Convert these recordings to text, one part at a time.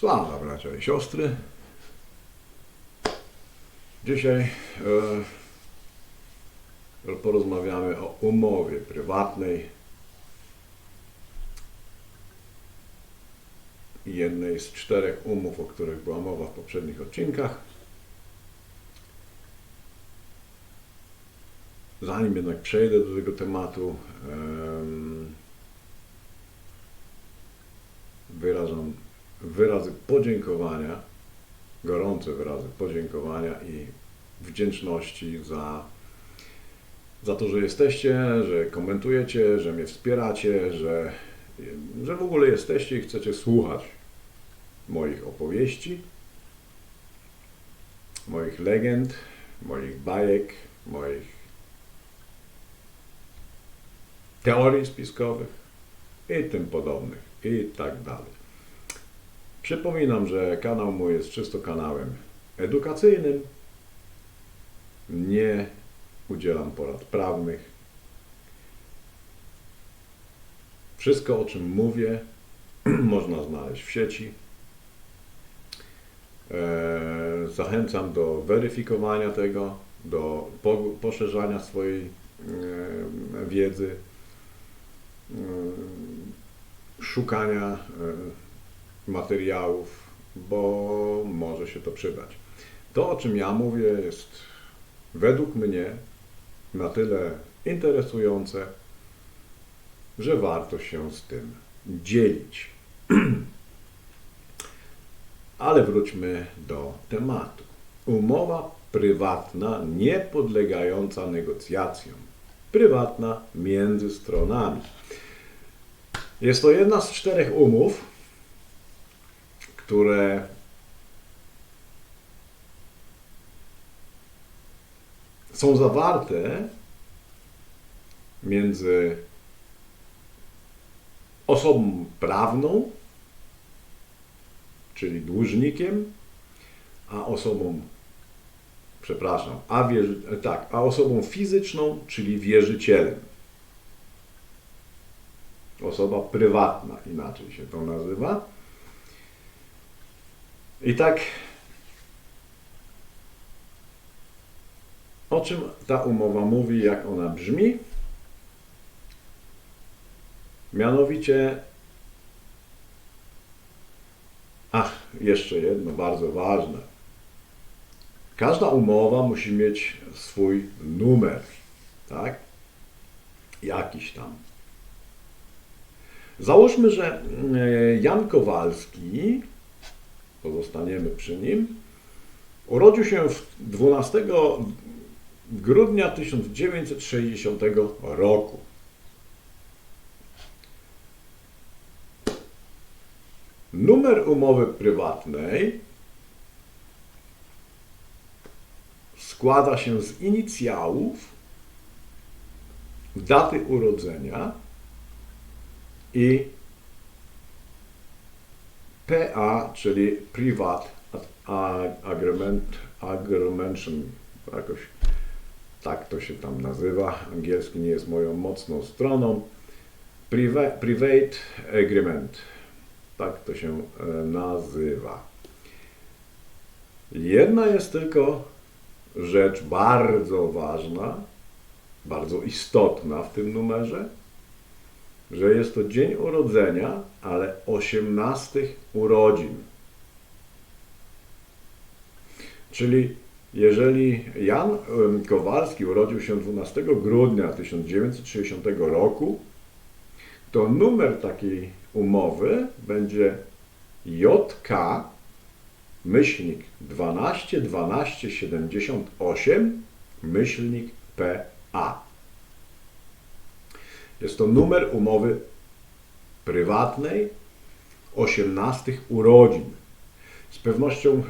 Sława bracia i siostry. Dzisiaj e, porozmawiamy o umowie prywatnej. Jednej z czterech umów, o których była mowa w poprzednich odcinkach. Zanim jednak przejdę do tego tematu, em, wyrazy podziękowania, gorące wyrazy podziękowania i wdzięczności za, za to, że jesteście, że komentujecie, że mnie wspieracie, że, że w ogóle jesteście i chcecie słuchać moich opowieści, moich legend, moich bajek, moich teorii spiskowych i tym podobnych i tak dalej. Przypominam, że kanał mój jest czysto kanałem edukacyjnym. Nie udzielam porad prawnych. Wszystko, o czym mówię, można znaleźć w sieci. Eee, Zachęcam do weryfikowania tego, do po- poszerzania swojej e, wiedzy, e, szukania e, materiałów, bo może się to przydać. To, o czym ja mówię, jest według mnie na tyle interesujące, że warto się z tym dzielić. Ale wróćmy do tematu. Umowa prywatna niepodlegająca negocjacjom. Prywatna między stronami. Jest to jedna z czterech umów, które są zawarte między osobą prawną, czyli dłużnikiem, a osobą, przepraszam, a wierzy, tak, a osobą fizyczną, czyli wierzycielem. Osoba prywatna, inaczej się to nazywa. I tak, o czym ta umowa mówi, jak ona brzmi? Mianowicie, ach, jeszcze jedno bardzo ważne. Każda umowa musi mieć swój numer, tak? Jakiś tam. Załóżmy, że e, Jan Kowalski pozostaniemy przy nim. Urodził się w 12 grudnia 1960 roku. Numer umowy prywatnej składa się z inicjałów, daty urodzenia i PA, czyli Private Agreement, Agreement, jakoś tak to się tam nazywa. Angielski nie jest moją mocną stroną. Priva- Private Agreement, tak to się e, nazywa. Jedna jest tylko rzecz bardzo ważna, bardzo istotna w tym numerze, że jest to dzień urodzenia, ale 18 urodzin. Czyli jeżeli Jan Kowalski urodził się 12 grudnia 1960 roku, to numer takiej umowy będzie JK myślnik 12 12 78 myślnik PA. Jest to numer umowy prywatnej 18 urodzin. Z pewnością e,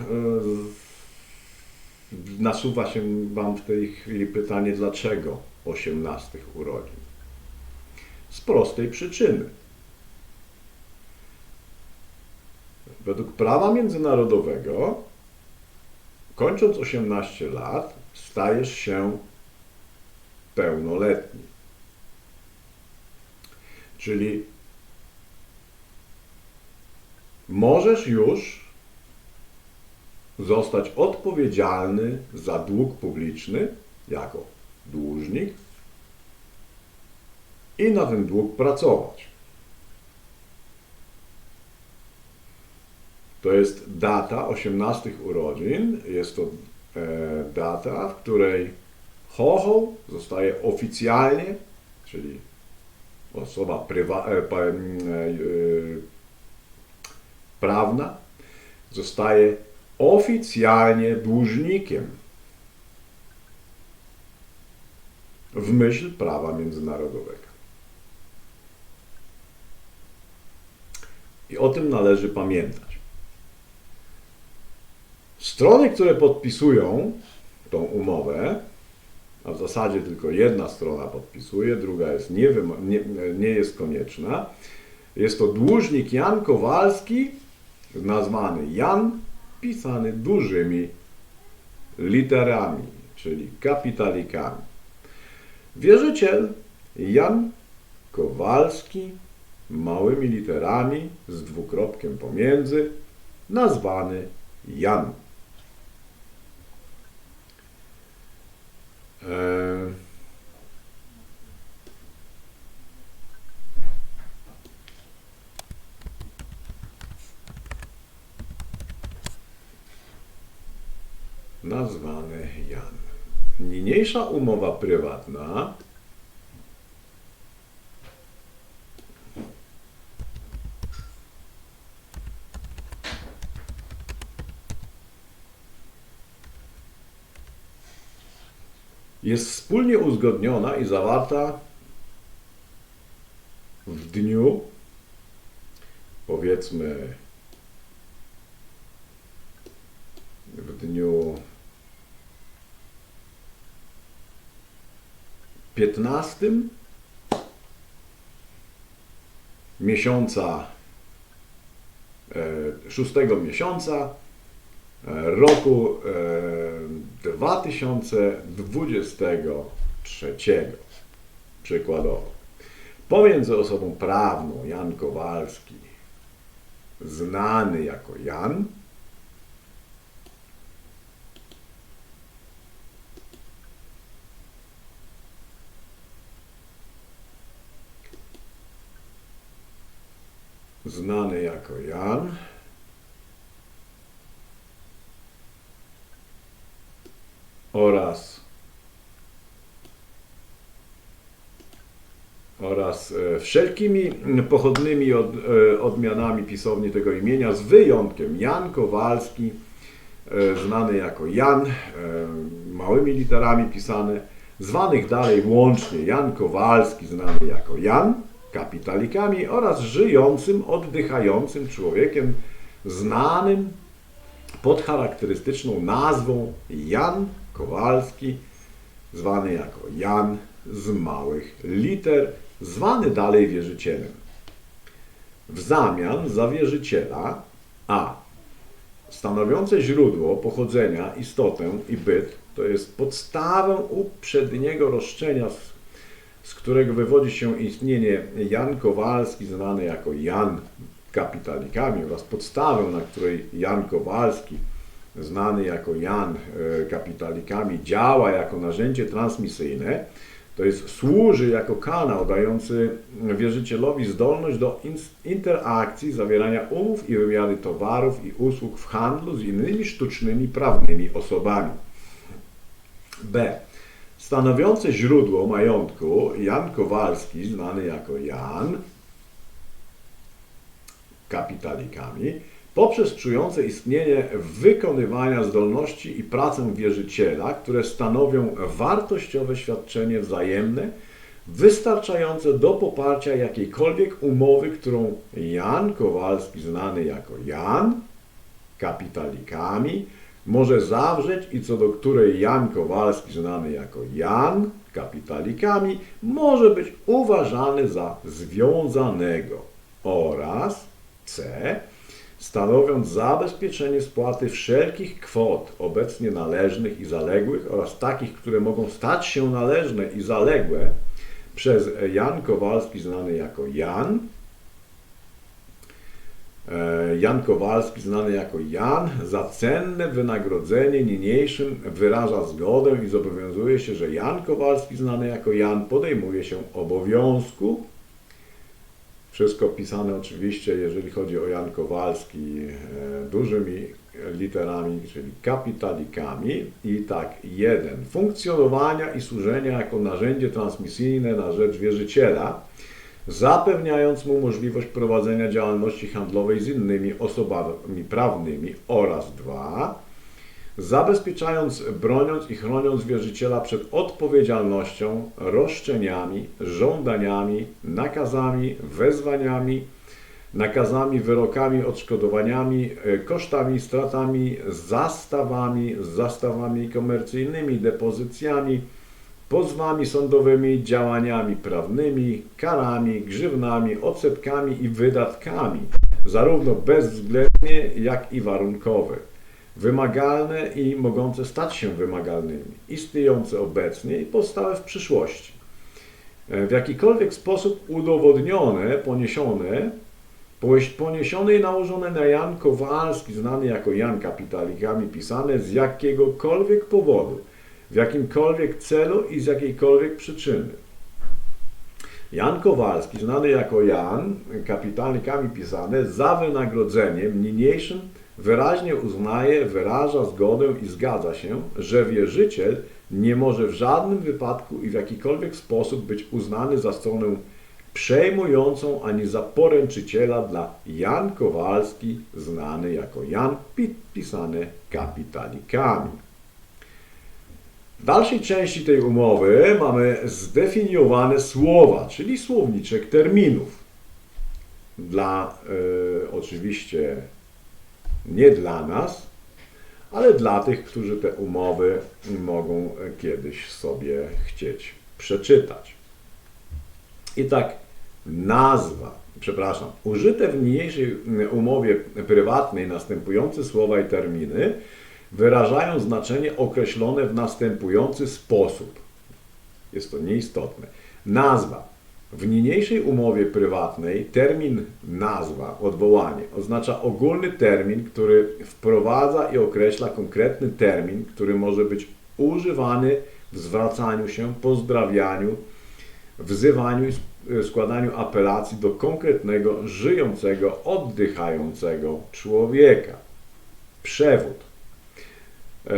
nasuwa się Wam w tej chwili pytanie, dlaczego 18 urodzin? Z prostej przyczyny. Według prawa międzynarodowego, kończąc 18 lat, stajesz się pełnoletni. Czyli możesz już zostać odpowiedzialny za dług publiczny jako dłużnik i na ten dług pracować. To jest data 18 urodzin. Jest to e, data, w której Hoho zostaje oficjalnie, czyli osoba prywa, e, prawna, zostaje oficjalnie dłużnikiem w myśl prawa międzynarodowego. I o tym należy pamiętać. Strony, które podpisują tą umowę, a w zasadzie tylko jedna strona podpisuje, druga jest nie, nie, nie jest konieczna. Jest to dłużnik Jan Kowalski, nazwany Jan, pisany dużymi literami, czyli kapitalikami. Wierzyciel Jan Kowalski, małymi literami z dwukropkiem pomiędzy, nazwany Jan. Eee, nazwany Jan. Niniejsza umowa prywatna jest wspólnie uzgodniona i zawarta w dniu, powiedzmy, w dniu 15 miesiąca, e, szóstego miesiąca e, roku e, 2023. Przykładowo. Pomiędzy osobą prawną Jan Kowalski, znany jako Jan, znany jako Jan. Oraz oraz e, wszelkimi pochodnymi od, e, odmianami pisowni tego imienia, z wyjątkiem Jan Kowalski, e, znany jako Jan, małymi literami pisane, zwanych dalej łącznie Jan Kowalski, znany jako Jan, kapitalikami oraz żyjącym, oddychającym człowiekiem znanym pod charakterystyczną nazwą Jan Kowalski, zwany jako Jan z małych liter, zwany dalej wierzycielem. W zamian za wierzyciela a. stanowiące źródło pochodzenia, istotę i byt, to jest podstawę uprzedniego roszczenia z którego wywodzi się istnienie Jan Kowalski, znany jako Jan Kapitalikami oraz podstawę, na której Jan Kowalski, znany jako Jan e, Kapitalikami, działa jako narzędzie transmisyjne, to jest służy jako kanał dający wierzycielowi zdolność do interakcji, zawierania umów i wymiany towarów i usług w handlu z innymi sztucznymi prawnymi osobami. B stanowiące źródło majątku Jan Kowalski, znany jako Jan, kapitalikami, poprzez czujące istnienie wykonywania zdolności i pracę wierzyciela, które stanowią wartościowe świadczenie wzajemne, wystarczające do poparcia jakiejkolwiek umowy, którą Jan Kowalski, znany jako Jan, kapitalikami, może zawrzeć i co do której Jan Kowalski, znany jako Jan, kapitalikami, może być uważany za związanego oraz C. Stanowiąc zabezpieczenie spłaty wszelkich kwot obecnie należnych i zaległych oraz takich, które mogą stać się należne i zaległe przez Jan Kowalski, znany jako Jan, Jan Kowalski, znany jako Jan, za cenne wynagrodzenie niniejszym wyraża zgodę i zobowiązuje się, że Jan Kowalski, znany jako Jan, podejmuje się obowiązku. Wszystko pisane oczywiście, jeżeli chodzi o Jan Kowalski, e, dużymi literami, czyli kapitalikami. I tak, jeden. Funkcjonowania i służenia jako narzędzie transmisyjne na rzecz wierzyciela, zapewniając mu możliwość prowadzenia działalności handlowej z innymi osobami prawnymi. Oraz dwa, zabezpieczając, broniąc i chroniąc wierzyciela przed odpowiedzialnością, roszczeniami, żądaniami, nakazami, wezwaniami, nakazami, wyrokami, odszkodowaniami, e, kosztami, stratami, zastawami, zastawami komercyjnymi, depozycjami, pozwami sądowymi, działaniami prawnymi, karami, grzywnami, odsetkami i wydatkami, zarówno bezwzględnie, jak i warunkowe, wymagalne i mogące stać się wymagalnymi, istniejące obecnie i powstałe w przyszłości. E, W jakikolwiek sposób udowodnione, poniesione, poniesione i nałożone na Jan Kowalski, znany jako Jan kapitalikami, pisane z jakiegokolwiek powodu, w jakimkolwiek celu i z jakiejkolwiek przyczyny. Jan Kowalski, znany jako Jan, kapitalikami pisane, za wynagrodzeniem niniejszym wyraźnie uznaje, wyraża zgodę i zgadza się, że wierzyciel nie może w żadnym wypadku i w jakikolwiek sposób być uznany za stronę przejmującą ani za poręczyciela dla Jan Kowalski, znany jako Jan, pi- pisane kapitalikami. W dalszej części tej umowy mamy zdefiniowane słowa, czyli słowniczek terminów. Dla, e, oczywiście nie dla nas, ale dla tych, którzy te umowy mogą kiedyś sobie chcieć przeczytać. I tak nazwa, przepraszam, użyte w niniejszej umowie prywatnej następujące słowa i terminy wyrażają znaczenie określone w następujący sposób. Jest to nieistotne. Nazwa. W niniejszej umowie prywatnej termin nazwa, odwołanie, oznacza ogólny termin, który wprowadza i określa konkretny termin, który może być używany w zwracaniu się, pozdrawianiu, wzywaniu i sk- składaniu apelacji do konkretnego, żyjącego, oddychającego człowieka. Przewód. E,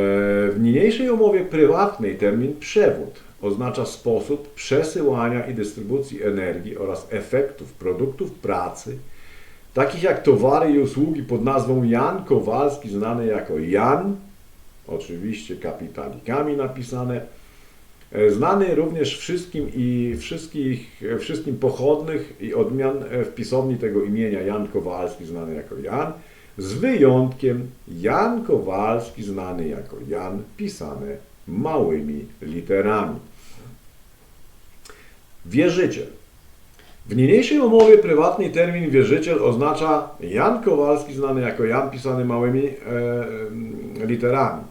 W niniejszej umowie prywatnej termin przewód oznacza sposób przesyłania i dystrybucji energii oraz efektów produktów pracy, takich jak towary i usługi pod nazwą Jan Kowalski, znany jako Jan, oczywiście kapitalikami napisane, e, znany również wszystkim i wszystkich, e, wszystkim pochodnych i odmian w pisowni tego imienia Jan Kowalski, znany jako Jan, z wyjątkiem Jan Kowalski, znany jako Jan, pisane małymi literami. Wierzyciel. W niniejszej umowie prywatnej termin wierzyciel oznacza Jan Kowalski, znany jako Jan, pisany małymi e, literami.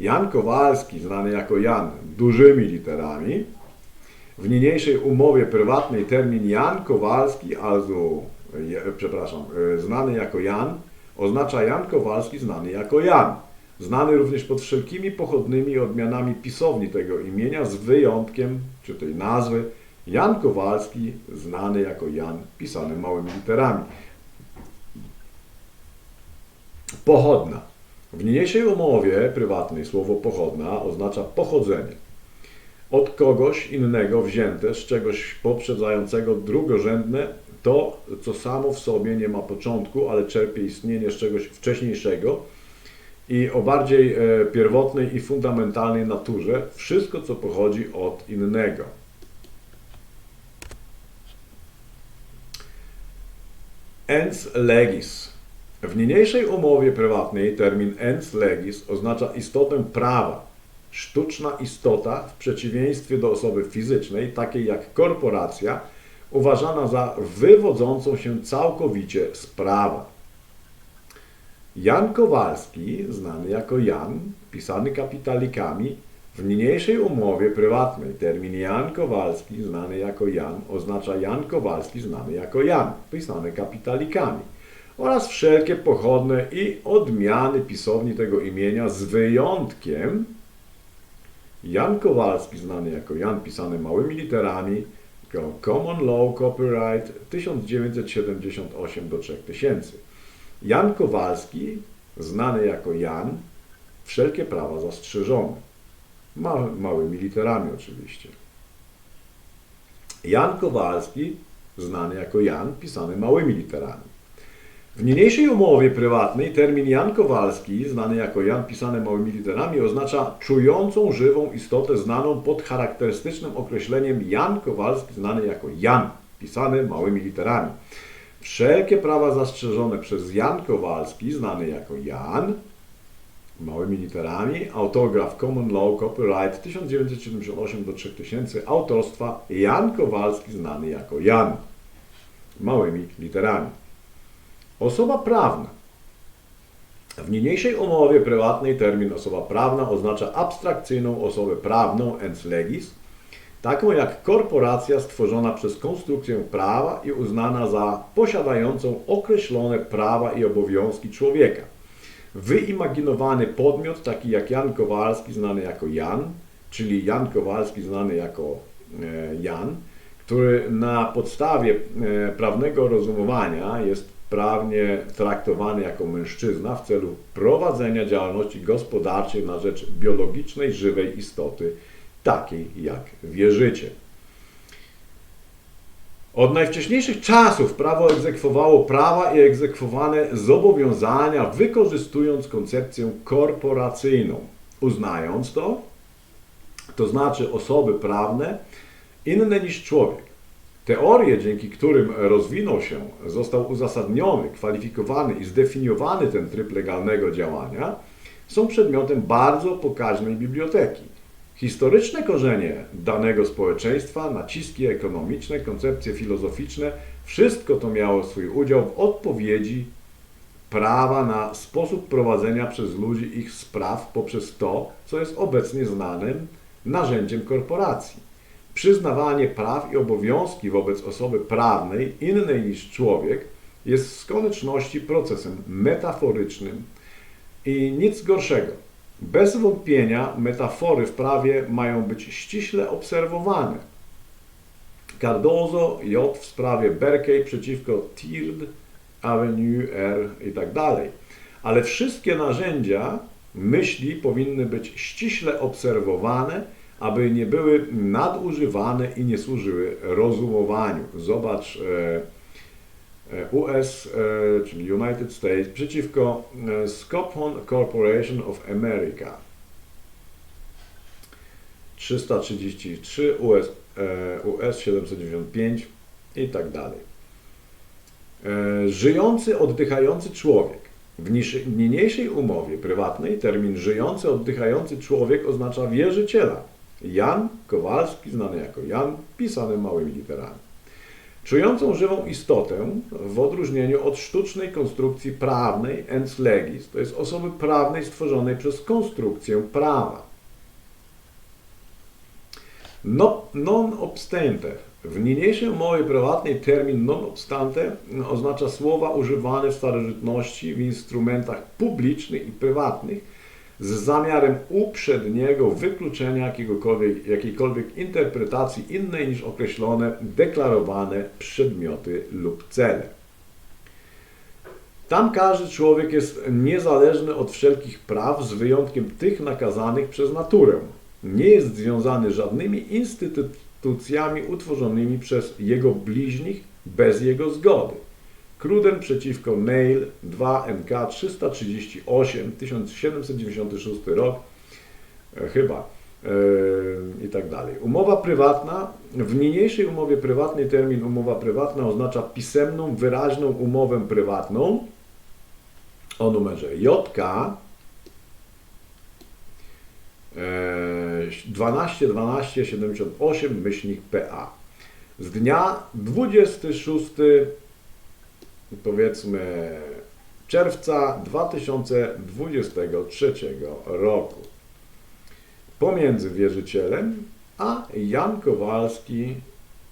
Jan Kowalski, znany jako Jan, dużymi literami. W niniejszej umowie prywatnej termin Jan Kowalski, also, je, przepraszam, e, znany jako Jan, oznacza Jan Kowalski, znany jako Jan. Znany również pod wszelkimi pochodnymi odmianami pisowni tego imienia, z wyjątkiem, czy tej nazwy, Jan Kowalski, znany jako Jan, pisany małymi literami. Pochodna. W niniejszej umowie prywatnej słowo pochodna oznacza pochodzenie. Od kogoś innego wzięte, z czegoś poprzedzającego drugorzędne, to, co samo w sobie nie ma początku, ale czerpie istnienie z czegoś wcześniejszego i o bardziej e, pierwotnej i fundamentalnej naturze, wszystko, co pochodzi od innego. Ens legis. W niniejszej umowie prywatnej termin ens legis oznacza istotę prawa. Sztuczna istota w przeciwieństwie do osoby fizycznej, takiej jak korporacja, uważana za wywodzącą się całkowicie z prawa. Jan Kowalski, znany jako Jan, pisany kapitalikami, w niniejszej umowie prywatnej termin Jan Kowalski, znany jako Jan, oznacza Jan Kowalski, znany jako Jan, pisany kapitalikami. oraz wszelkie pochodne i odmiany pisowni tego imienia z wyjątkiem Jan Kowalski, znany jako Jan pisany małymi literami, Common Law Copyright 1978 do 3000. Jan Kowalski, znany jako Jan, wszelkie prawa zastrzeżone. Ma, małymi literami oczywiście. Jan Kowalski, znany jako Jan, pisany małymi literami. W niniejszej umowie prywatnej termin Jan Kowalski, znany jako Jan pisany małymi literami, oznacza czującą żywą istotę znaną pod charakterystycznym określeniem Jan Kowalski, znany jako Jan pisany małymi literami. Wszelkie prawa zastrzeżone przez Jan Kowalski, znany jako Jan, małymi literami, autograf Common Law Copyright 1978 do 3000, autorstwa Jan Kowalski, znany jako Jan, małymi literami. Osoba prawna. W niniejszej umowie prywatnej termin osoba prawna oznacza abstrakcyjną osobę prawną ens legis, taką jak korporacja stworzona przez konstrukcję prawa i uznana za posiadającą określone prawa i obowiązki człowieka. Wyimaginowany podmiot, taki jak Jan Kowalski, znany jako Jan, czyli Jan Kowalski, znany jako e, Jan, który na podstawie e, prawnego rozumowania jest prawnie traktowany jako mężczyzna w celu prowadzenia działalności gospodarczej na rzecz biologicznej, żywej istoty, takiej jak wierzyciel. Od najwcześniejszych czasów prawo egzekwowało prawa i egzekwowane zobowiązania, wykorzystując koncepcję korporacyjną, uznając to, to znaczy osoby prawne inne niż człowiek. Teorie, dzięki którym rozwinął się, został uzasadniony, kwalifikowany i zdefiniowany ten tryb legalnego działania, są przedmiotem bardzo pokaźnej biblioteki. Historyczne korzenie danego społeczeństwa, naciski ekonomiczne, koncepcje filozoficzne, wszystko to miało swój udział w odpowiedzi prawa na sposób prowadzenia przez ludzi ich spraw poprzez to, co jest obecnie znanym narzędziem korporacji. Przyznawanie praw i obowiązki wobec osoby prawnej innej niż człowiek jest z konieczności procesem metaforycznym i nic gorszego. Bez wątpienia metafory w prawie mają być ściśle obserwowane. Cardozo J w sprawie Berkeley przeciwko Tierd, Avenue R i tak dalej. Ale wszystkie narzędzia myśli powinny być ściśle obserwowane, aby nie były nadużywane i nie służyły rozumowaniu. Zobacz e, US, e, czyli United States, przeciwko e, Scophon Corporation of America. 333 US, US 795 i tak dalej. Żyjący, oddychający człowiek. W niniejszej umowie prywatnej termin żyjący, oddychający człowiek oznacza wierzyciela. Jan Kowalski, znany jako Jan, pisany małymi literami. Czującą żywą istotę w odróżnieniu od sztucznej konstrukcji prawnej ens legis, to jest osoby prawnej stworzonej przez konstrukcję prawa. No, non obstante. W niniejszej umowie prywatnej termin non obstante oznacza słowa używane w starożytności w instrumentach publicznych i prywatnych, z zamiarem uprzedniego wykluczenia jakiegokolwiek, jakiejkolwiek interpretacji innej niż określone, deklarowane przedmioty lub cele. Tam każdy człowiek jest niezależny od wszelkich praw, z wyjątkiem tych nakazanych przez naturę. Nie jest związany żadnymi instytucjami utworzonymi przez jego bliźnich bez jego zgody. Cruden przeciwko Nail 2 NK 338 1796 rok e, chyba e, i tak dalej. Umowa prywatna. W niniejszej umowie prywatnej termin umowa prywatna oznacza pisemną, wyraźną umowę prywatną o numerze JK 12 12 78 myślnik PA z dnia 26 powiedzmy czerwca 2023 roku pomiędzy wierzycielem a Jan Kowalski,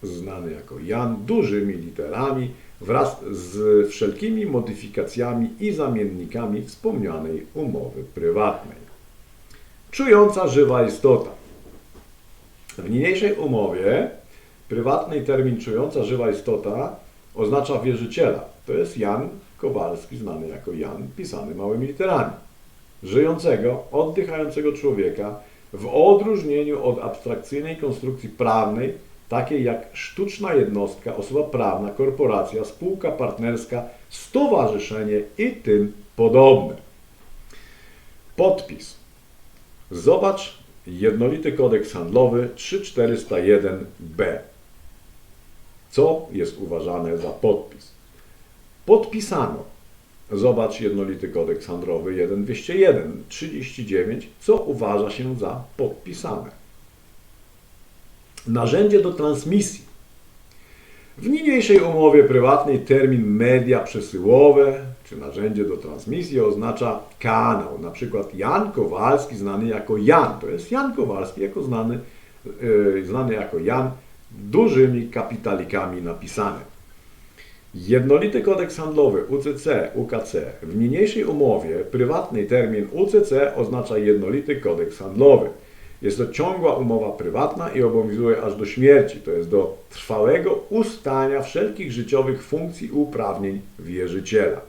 znany jako Jan, dużymi literami, wraz z wszelkimi modyfikacjami i zamiennikami wspomnianej umowy prywatnej. Czująca żywa istota. W niniejszej umowie prywatnej termin czująca żywa istota oznacza wierzyciela. To jest Jan Kowalski, znany jako Jan, pisany małymi literami. Żyjącego, oddychającego człowieka w odróżnieniu od abstrakcyjnej konstrukcji prawnej, takiej jak sztuczna jednostka, osoba prawna, korporacja, spółka partnerska, stowarzyszenie i tym podobne. Podpis. Zobacz jednolity kodeks handlowy 3401b. Co jest uważane za podpis? Podpisano. Zobacz jednolity kodeks handlowy 1201 39, co uważa się za podpisane. Narzędzie do transmisji. W niniejszej umowie prywatnej termin media przesyłowe czy narzędzie do transmisji oznacza kanał. Na przykład Jan Kowalski znany jako Jan. To jest Jan Kowalski jako znany, yy, znany jako Jan dużymi kapitalikami napisane. Jednolity kodeks handlowy UCC, UKC. W niniejszej umowie prywatnej termin UCC oznacza jednolity kodeks handlowy. Jest to ciągła umowa prywatna i obowiązuje aż do śmierci, to jest do trwałego ustania wszelkich życiowych funkcji i uprawnień wierzyciela.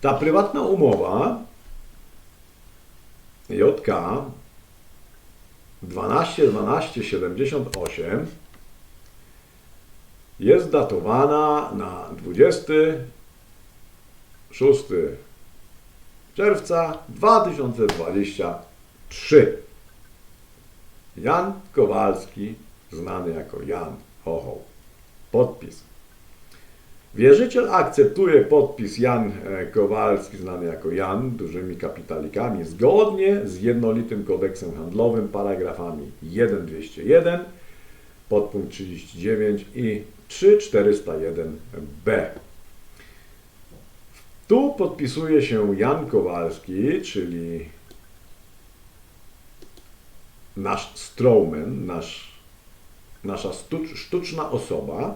Ta prywatna umowa JK 12-12-78 jest datowana na 26 czerwca 2023. Jan Kowalski, znany jako Jan Hochoł. Podpis. Wierzyciel akceptuje podpis Jan e, Kowalski, znany jako Jan, dużymi kapitalikami, zgodnie z jednolitym kodeksem handlowym, paragrafami 1.201, podpunkt 39 i 3.401b. Tu podpisuje się Jan Kowalski, czyli nasz strowman, nasz, nasza sztuczna osoba,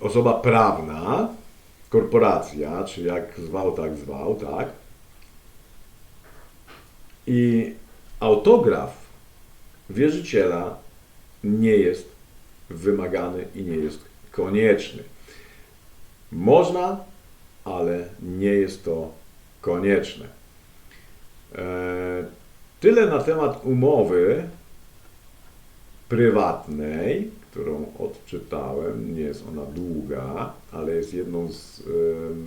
osoba prawna, korporacja, czy jak zwał, tak zwał, tak. I autograf wierzyciela nie jest wymagany i nie jest konieczny. Można, ale nie jest to konieczne. E, tyle na temat umowy prywatnej, którą odczytałem. Nie jest ona długa, ale jest jedną z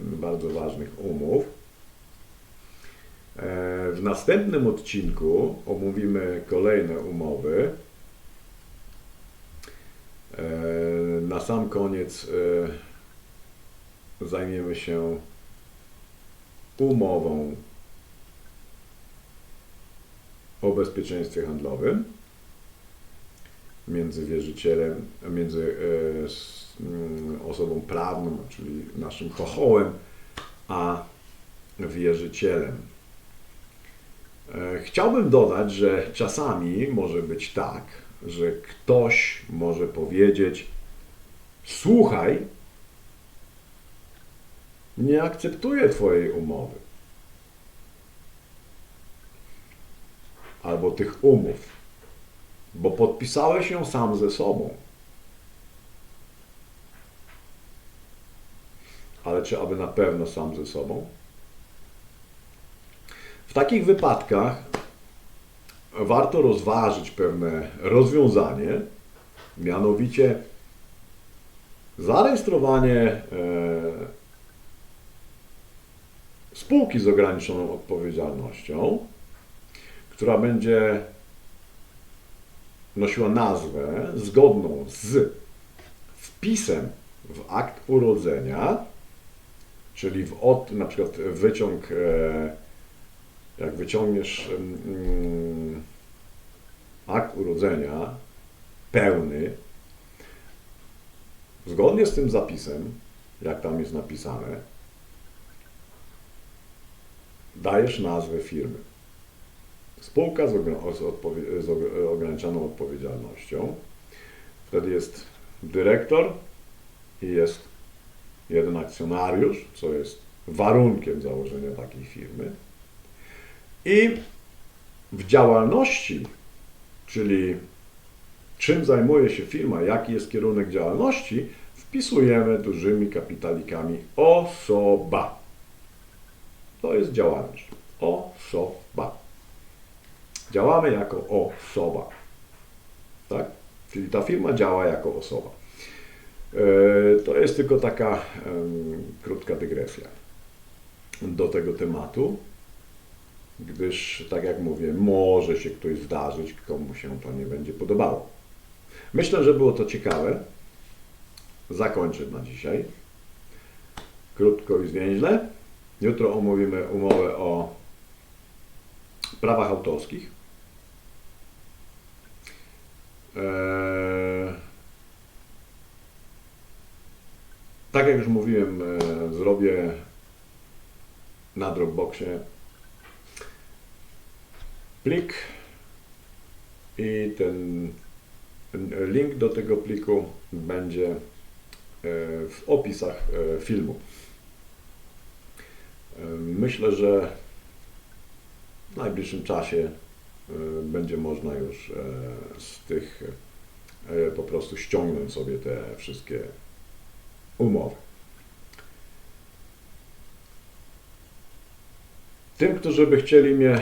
bardzo ważnych umów. E, w następnym odcinku omówimy kolejne umowy. E, na sam koniec e, zajmiemy się umową o bezpieczeństwie handlowym między wierzycielem, między mm, osobą prawną, czyli naszym chochołem, a wierzycielem. E, chciałbym dodać, że czasami może być tak, że ktoś może powiedzieć: Słuchaj, nie akceptuję Twojej umowy albo tych umów bo podpisałeś ją sam ze sobą. Ale czy aby na pewno sam ze sobą? W takich wypadkach warto rozważyć pewne rozwiązanie, mianowicie zarejestrowanie e, spółki z ograniczoną odpowiedzialnością, która będzie nosiła nazwę zgodną z wpisem w akt urodzenia, czyli w od, na przykład wyciąg, e, jak wyciągniesz mm, akt urodzenia pełny, zgodnie z tym zapisem, jak tam jest napisane, dajesz nazwę firmy. spółka z, z, ograniczoną odpowiedzialnością. Wtedy jest dyrektor i jest jeden akcjonariusz, co jest warunkiem założenia takiej firmy. I w działalności, czyli czym zajmuje się firma, jaki jest kierunek działalności, wpisujemy dużymi kapitalikami osoba. To jest działalność. Osoba. Działamy jako osoba. Tak? Czyli ta firma działa jako osoba. E, To jest tylko taka em, krótka dygresja do tego tematu, gdyż, tak jak mówię, może się ktoś zdarzyć, komu się to nie będzie podobało. Myślę, że było to ciekawe. Zakończę na dzisiaj. Krótko i zwięźle. Jutro omówimy umowę o prawach autorskich. Eee, tak jak już mówiłem, e, zrobię na Dropboxie plik i ten link do tego pliku będzie e, w opisach e, filmu. E, Myślę, że w najbliższym czasie będzie można już z tych po prostu ściągnąć sobie te wszystkie umowy. Tym, którzy by chcieli mnie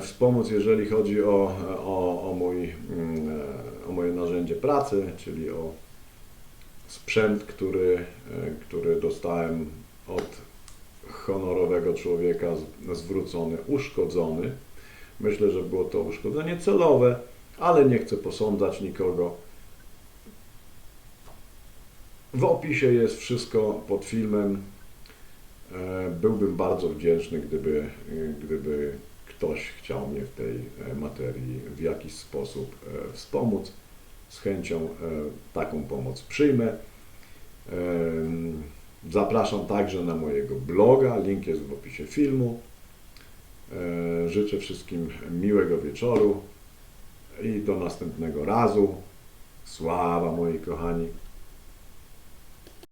wspomóc, jeżeli chodzi o, o, o, mój, mm, e, o moje narzędzie pracy, czyli o sprzęt, który, e, który dostałem od honorowego człowieka zwrócony, uszkodzony. Myślę, że było to uszkodzenie celowe, ale nie chcę posądzać nikogo. W opisie jest wszystko pod filmem. E, Byłbym bardzo wdzięczny, gdyby, gdyby ktoś chciał mnie w tej e, materii w jakiś sposób e, wspomóc. Z chęcią e, taką pomoc przyjmę. Zapraszam także na mojego bloga, link jest w opisie filmu. Życzę wszystkim miłego wieczoru i do następnego razu. Sława moi kochani.